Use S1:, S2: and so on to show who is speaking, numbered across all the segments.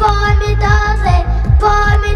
S1: For me dancing, boy me.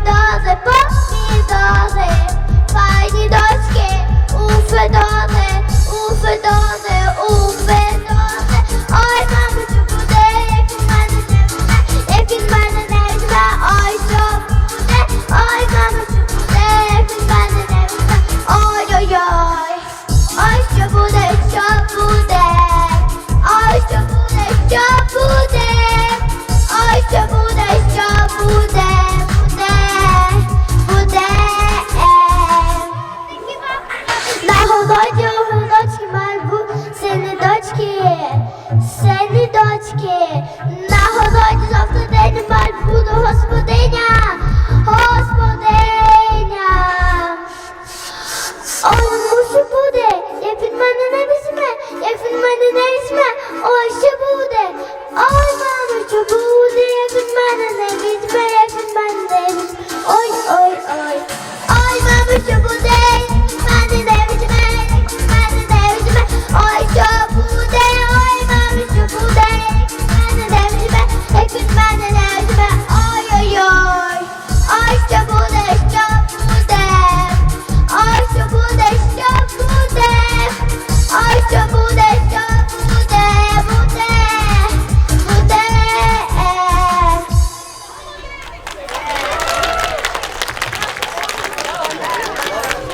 S1: ручки, на голоді жовтий день мать буду господиня, господиня. Ой, мушу буде, як він мене не візьме, як він мене не візьме.